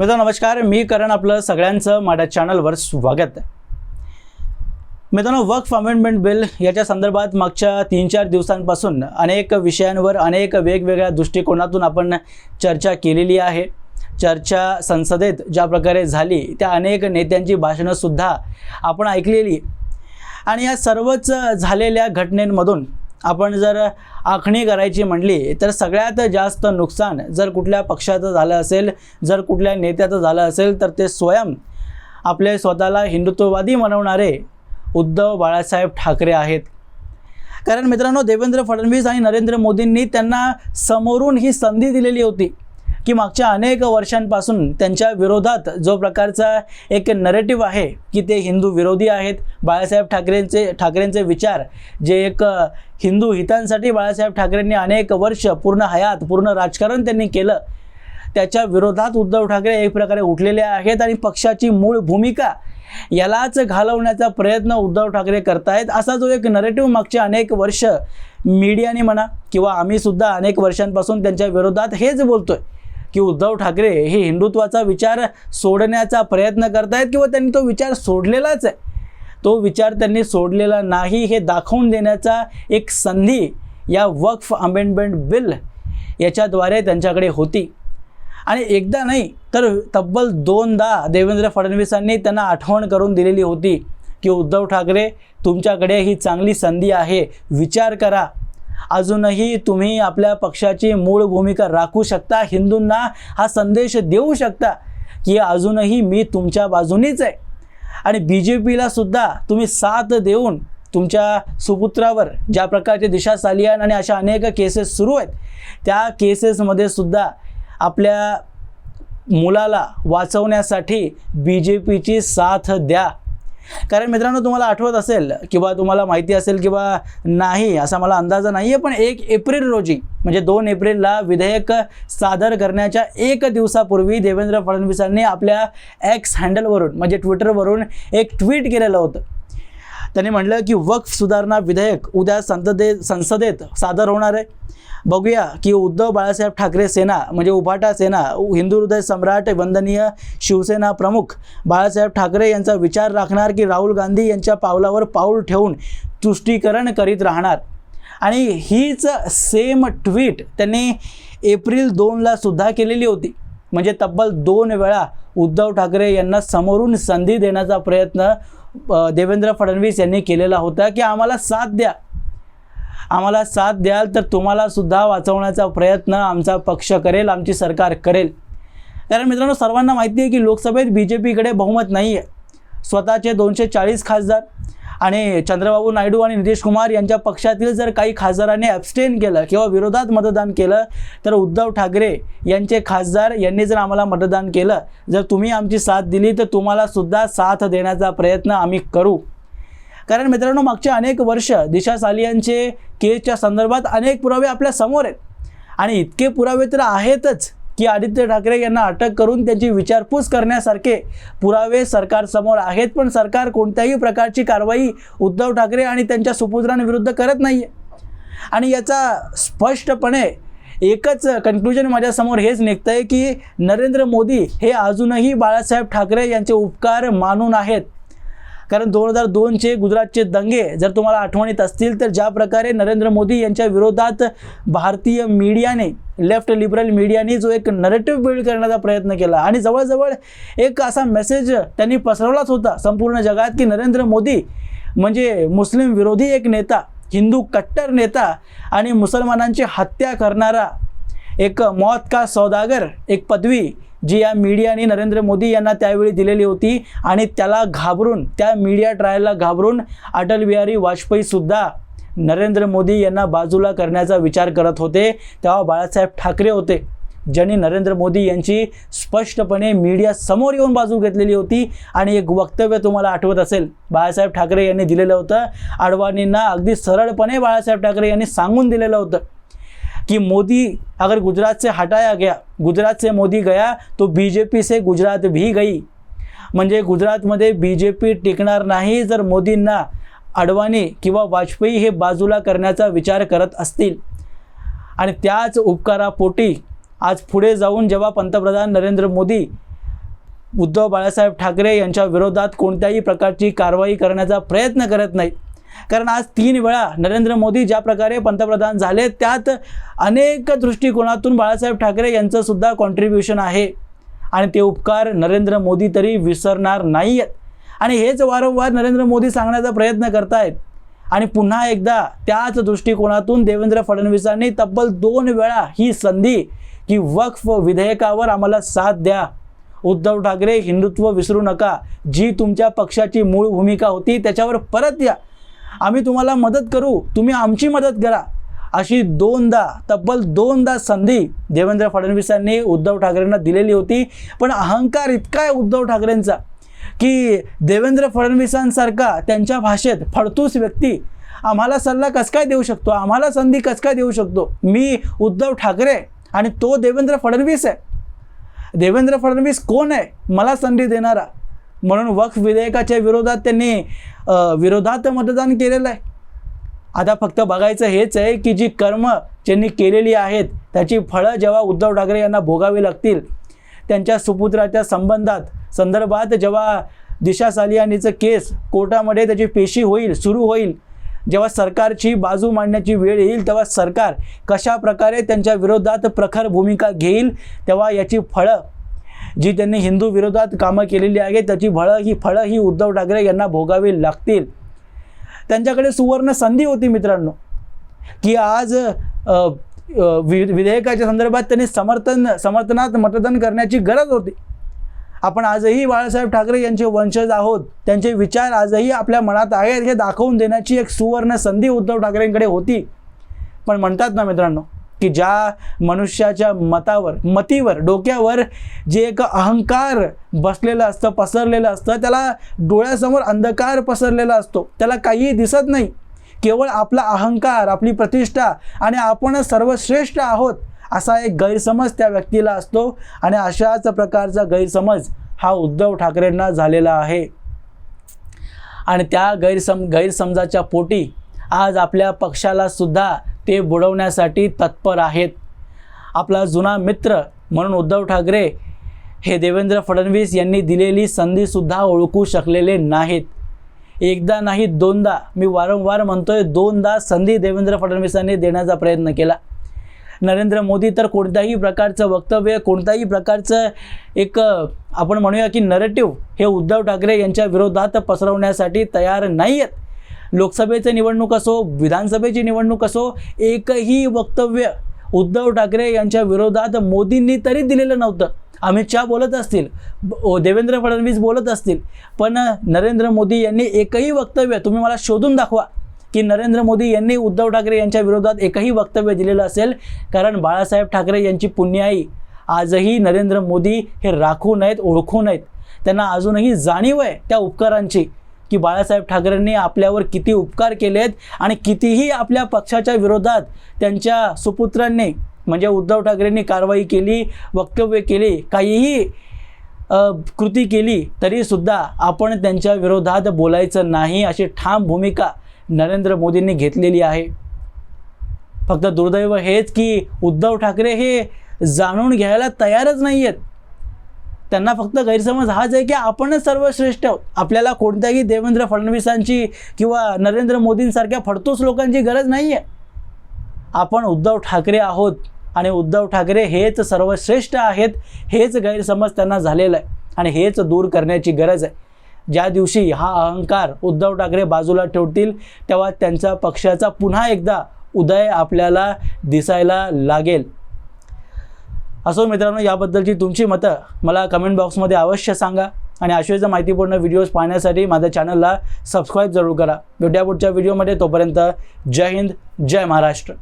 मित्र नमस्कार. मी करण आपलं सगळ्यांचं माझ्या चॅनलवर स्वागत. आहे मित्रांनो वक्फ अमेंडमेंट बिल याच्या संदर्भात मागच्या तीन चार दिवसांपासून अनेक विषयांवर अनेक वेगवेगळ्या दृष्टिकोनातून आपण चर्चा केलेली आहे. चर्चा संसदेत ज्या प्रकारे झाली त्या अनेक नेत्यांची भाषणंसुद्धा आपण ऐकलेली. आणि या सर्वच झालेल्या घटनेंमधून आपण जर आखणी करायची म्हणली तर सगळ्यात जास्त नुकसान जर कुठल्या पक्षाचं झालं असेल जर कुठल्या नेत्याचं झालं असेल तर ते स्वयं आपले स्वतःला हिंदुत्ववादी म्हणवणारे उद्धव बाळासाहेब ठाकरे आहेत. कारण मित्रांनो देवेंद्र फडणवीस आणि नरेंद्र मोदींनी त्यांना समोरून ही संधी दिलेली होती. की मागच्या अनेक वर्षांपासून त्यांच्या विरोधात जो प्रकारचा एक नरेटिव्ह आहे की ते हिंदू विरोधी आहेत बाळासाहेब ठाकरेंचे ठाकरेंचे विचार जे एक हिंदू हितांसाठी बाळासाहेब ठाकरेंनी अनेक वर्ष पूर्ण हयात पूर्ण राजकारण त्यांनी केलं त्याच्या विरोधात उद्धव ठाकरे एक प्रकारे उठलेले आहेत आणि पक्षाची मूळ भूमिका यालाच घालवण्याचा प्रयत्न उद्धव ठाकरे करतायत. असा जो एक नरेटिव्ह मागचे अनेक वर्ष मीडियाने म्हणा किंवा आम्हीसुद्धा अनेक वर्षांपासून त्यांच्या विरोधात हेच बोलतोय. की उद्धव ठाकरे हे हिंदुत्वाचा विचार सोडण्याचा प्रयत्न करतायत किंवा त्यांनी तो विचार सोडलेलाच आहे? तो विचार त्यांनी सोडलेला नाही हे दाखवून देण्याचा एक संधी या वक्फ अमेंडमेंट बिल याच्याद्वारे त्यांच्याकडे होती. आणि एकदा नाही तर तब्बल दोनदा देवेंद्र फडणवीसांनी त्यांना आठवण करून दिलेली होती की उद्धव ठाकरे तुमच्याकडे ही चांगली संधी आहे विचार करा. अजूनही तुम्ही आपल्या पक्षाची मूळ भूमिका राखू शकता हिंदूंना हा संदेश देऊ शकता की अजूनही मी तुमच्या बाजूनीच आहे. आणि बी जे पीला सुद्धा तुम्ही साथ देऊन तुमच्या सुपुत्रावर ज्या प्रकारचे दिशा सालियान आणि अशा अनेक केसेस सुरू आहेत त्या केसेसमध्ये सुद्धा आपल्या मुलाला वाचवण्यासाठी बी जे पीची साथ द्या. कारण मित्रांनो तुम्हाला आठवत असेल किंवा तुम्हाला माहिती असेल किंवा नाही असा मला अंदाज नाही आहे पण एक एप्रिल रोजी म्हणजे दोन एप्रिलला विधेयक सादर करण्याच्या एक दिवसापूर्वी देवेंद्र फडणवीसांनी आपल्या एक्स हँडलवरून म्हणजे ट्विटरवरून एक ट्विट केलेलं होतं. त्यांनी म्हटलं की वक्फ सुधारणा विधेयक उद्या संसदे संसदेत सादर होणार आहे. बघूया की उद्धव बाळासाहेब ठाकरे सेना म्हणजे उभाटा सेना हिंदू हृदय सम्राट वंदनीय शिवसेना प्रमुख बाळासाहेब ठाकरे यांचा विचार राखणार की राहुल गांधी यांच्या पावलावर पाऊल ठेवून तुष्टीकरण करीत राहणार. आणि हीच सेम ट्विट त्यांनी एप्रिल दोनला सुद्धा केलेली होती. म्हणजे तब्बल दोन वेळा उद्धव ठाकरे यांना समोरून संधी देण्याचा प्रयत्न देवेंद्र फडणवीस यांनी केलेला होता की आम्हाला साथ द्या. आम्हाला साथ द्याल तर तुम्हाला सुद्धा वाचवण्याचा प्रयत्न आमचा पक्ष करेल आमची सरकार करेल. कारण मित्रांनो सर्वांना माहिती आहे की लोकसभेत बी जे पीकडे बहुमत नाही आहे स्वतःचे दोनशे चाळीस खासदार आणि चंद्रबाबू नायडू आणि नितीश कुमार यांच्या पक्षातील जर काही खासदारांनी ॲबस्टेन केलं किंवा विरोधात मतदान केलं तर उद्धव ठाकरे यांचे खासदार यांनी जर आम्हाला मतदान केलं जर तुम्ही आमची साथ दिली तर तुम्हाला सुद्धा साथ देण्याचा प्रयत्न आम्ही करू. कारण मित्रांनो मागच्या अनेक वर्ष दिशा सालियांचे केसच्या संदर्भात अनेक पुरावे आपल्यासमोर आहेत. आणि इतके पुरावे तर आहेतच. की आदित्य ठाकरे यांना अटक करून त्यांची विचारपूस करण्यासारखे पुरावे सरकारसमोर आहेत पण सरकार कोणत्याही प्रकारची कारवाई उद्धव ठाकरे आणि त्यांच्या सुपुत्रांविरुद्ध करत नाही आहे आणि याचा स्पष्टपणे एकच कन्क्लुजन माझ्यासमोर हेच निघतं आहे की नरेंद्र मोदी हे अजूनही बाळासाहेब ठाकरे यांचे उपकार मानून आहेत. कारण दोन हजार दोनचे गुजरातचे दंगे जर तुम्हाला आठवणीत असतील तर ज्या प्रकारे नरेंद्र मोदी यांच्या विरोधात भारतीय मीडियाने लेफ्ट लिबरल मीडियाने जो एक नरेटिव्ह बिल्ड करण्याचा प्रयत्न केला. आणि जवळजवळ एक असा मेसेज त्यांनी पसरवलाच होता संपूर्ण जगात की नरेंद्र मोदी म्हणजे मुस्लिम विरोधी एक नेता हिंदू कट्टर नेता आणि मुसलमानांची हत्या करणारा एक मौत का सौदागर एक पदवी जी या मीडियाने नरेंद्र मोदी यांना त्यावेळी दिलेली होती आणि त्याला घाबरून त्या मीडिया ट्रायलला घाबरून अटल बिहारी वाजपेयीसुद्धा नरेंद्र मोदी यांना बाजूला करण्याचा विचार करत होते. तेव्हा बाळासाहेब ठाकरे होते ज्यांनी नरेंद्र मोदी यांची स्पष्टपणे मीडिया समोर येऊन बाजू घेतलेली होती. आणि एक वक्तव्य तुम्हाला आठवत असेल बाळासाहेब ठाकरे यांनी दिलेलं होतं. अडवाणींना अगदी सरळपणे बाळासाहेब ठाकरे यांनी सांगून दिलेलं होतं. कि मोदी अगर गुजरात से हटाया गया गुजरात से मोदी गया तो बीजेपी से गुजरात भी गई। म्हणजे गुजरातमध्ये बी जे पी टिकणार नाही जर मोदींना अडवाणी किंवा वाजपेयी हे बाजूला करण्याचा विचार करत असतील. आणि त्याच उपकारापोटी आज पुढे जाऊन जेव्हा पंतप्रधान नरेंद्र मोदी उद्धव बाळासाहेब ठाकरे यांच्या विरोधात कोणत्याही प्रकारची कारवाई करण्याचा प्रयत्न करत नाहीत कारण आज तीन वेळा नरेंद्र मोदी ज्या प्रकारे पंतप्रधान झाले त्यात अनेक दृष्टिकोनातून बाळासाहेब ठाकरे यांचं सुद्धा कॉन्ट्रीब्युशन आहे. आणि ते उपकार नरेंद्र मोदी तरी विसरणार नाही आहेत आणि हेच वारंवार नरेंद्र मोदी सांगण्याचा प्रयत्न करतायत. आणि पुन्हा एकदा त्याच दृष्टिकोनातून देवेंद्र फडणवीसांनी तब्बल दोन वेळा ही संधी की वक्फ विधेयकावर आम्हाला साथ द्या. उद्धव ठाकरे हिंदुत्व विसरू नका. जी तुमच्या पक्षाची मूळ भूमिका होती त्याच्यावर परत या. आम्ही तुम्हाला मदत करू. तुम्ही आमची मदत करा. अशी दोनदा तब्बल दोनदा संधी देवेंद्र फडणवीसांनी उद्धव ठाकरेंना दिलेली होती. पण अहंकार इतका आहे उद्धव ठाकरेंचा की देवेंद्र फडणवीसांसारखा त्यांच्या भाषेत फडतूस व्यक्ती आम्हाला सल्ला कस काय देऊ शकतो? आम्हाला संधी कस काय देऊ शकतो? मी उद्धव ठाकरे आणि तो देवेंद्र फडणवीस आहे. देवेंद्र फडणवीस कोण आहे? मला संधी देणारा. म्हणून वक्फ विधेयकाच्या विरोधात त्यांनी विरोधात मतदान केलेलं आहे. आता फक्त बघायचं हेच आहे की जी कर्म ज्यांनी केलेली आहेत त्याची फळं जेव्हा उद्धव ठाकरे यांना भोगावी लागतील त्यांच्या सुपुत्राच्या संबंधात संदर्भात जेव्हा दिशा सालियानीचं केस कोर्टामध्ये त्याची पेशी होईल सुरू होईल जेव्हा सरकारची बाजू मांडण्याची वेळ येईल तेव्हा सरकार कशा प्रकारे त्यांच्या विरोधात प्रखर भूमिका घेईल तेव्हा याची फळं जी त्यांनी हिंदू विरोधात कामं केलेली आहेत त्याची फळं ही फळं ही उद्धव ठाकरे यांना भोगावी लागतील. त्यांच्याकडे सुवर्ण संधी होती मित्रांनो की आज वि- विधेयकाच्या संदर्भात त्यांनी समर्थन समर्थनात मतदान करण्याची गरज होती. आपण आजही बाळासाहेब ठाकरे यांचे वंशज आहोत त्यांचे विचार आजही आपल्या मनात आहेत हे दाखवून देण्याची एक सुवर्ण संधी उद्धव ठाकरेंकडे होती. पण म्हणतात ना मित्रांनो की ज्या मनुष्याच्या मतावर मतीवर डोक्यावर जे एक अहंकार बसलेलं असतं पसरलेलं असतं त्याला डोळ्यासमोर अंधकार पसरलेला असतो. त्याला काहीही दिसत नाही. केवळ आपला अहंकार आपली प्रतिष्ठा आणि आपण सर्वश्रेष्ठ आहोत असा एक गैरसमज त्या व्यक्तीला असतो आणि अशाच प्रकारचा गैरसमज हा उद्धव ठाकरेंना झालेला आहे. आणि त्या गैरसम गैरसमजाच्या पोटी आज आपल्या पक्षाला सुद्धा ते बुडवण्यासाठी तत्पर आहेत. आपला जुना मित्र म्हणून उद्धव ठाकरे हे देवेंद्र फडणवीस यांनी दिलेली संधीसुद्धा ओळखू शकलेले नाहीत. एकदा नाही दोनदा. मी वारंवार म्हणतोय दोनदा संधी देवेंद्र फडणवीसांनी देण्याचा प्रयत्न केला. नरेंद्र मोदी तर कोणत्याही प्रकारचं वक्तव्य कोणत्याही प्रकारचं एक आपण म्हणूया की नरेटिव्ह हे उद्धव ठाकरे यांच्या विरोधात पसरवण्यासाठी तयार नाही आहेत लोकसभेचं निवडणूक असो विधानसभेची निवडणूक असो एकही वक्तव्य उद्धव ठाकरे यांच्या विरोधात मोदींनी तरी दिलेलं नव्हतं. अमित शहा बोलत असतील देवेंद्र फडणवीस बोलत असतील पण नरेंद्र मोदी यांनी एकही वक्तव्य तुम्ही मला शोधून दाखवा की नरेंद्र मोदी यांनी उद्धव ठाकरे यांच्या विरोधात एकही वक्तव्य दिलेलं असेल कारण बाळासाहेब ठाकरे यांची पुण्याई आजही नरेंद्र मोदी हे राखू नयेत ओळखू नयेत. त्यांना अजूनही जाणीव आहे त्या उपकारांची. की बाळासाहेब ठाकरेंनी आपल्यावर किती उपकार केलेत आणि कितीही आपल्या पक्षाच्या विरोधात त्यांच्या सुपुत्रांनी म्हणजे उद्धव ठाकरेंनी कारवाई केली वक्तव्य केली काहीही कृती केली तरीसुद्धा आपण त्यांच्या विरोधात बोलायचं नाही अशी ठाम भूमिका नरेंद्र मोदींनी घेतलेली आहे. फक्त दुर्दैव हेच की उद्धव ठाकरे हे जाणून घ्यायला तयारच नाही आहेत त्यांना फक्त गैरसमज हाच आहे की आपणच सर्वश्रेष्ठ आहोत. आपल्याला कोणत्याही देवेंद्र फडणवीसांची किंवा नरेंद्र मोदींसारख्या फडतोस लोकांची गरज नाही आहे आपण उद्धव ठाकरे आहोत आणि उद्धव ठाकरे हेच सर्वश्रेष्ठ आहेत हेच गैरसमज त्यांना झालेला आहे आणि हेच दूर करण्याची गरज आहे. ज्या दिवशी हा अहंकार उद्धव ठाकरे बाजूला ठेवतील तेव्हा त्यांचा पक्षाचा पुन्हा एकदा उदय आपल्याला दिसायला लागेल. असो मित्रांनो याबद्दलची तुमची मतं मला कमेंट बॉक्समध्ये अवश्य सांगा. आणि अशाच माहितीपूर्ण व्हिडिओज पाहण्यासाठी माझ्या चॅनलला सबस्क्राईब जरूर करा. भेटूया पुढच्या व्हिडिओमध्ये तोपर्यंत जय हिंद जय महाराष्ट्र.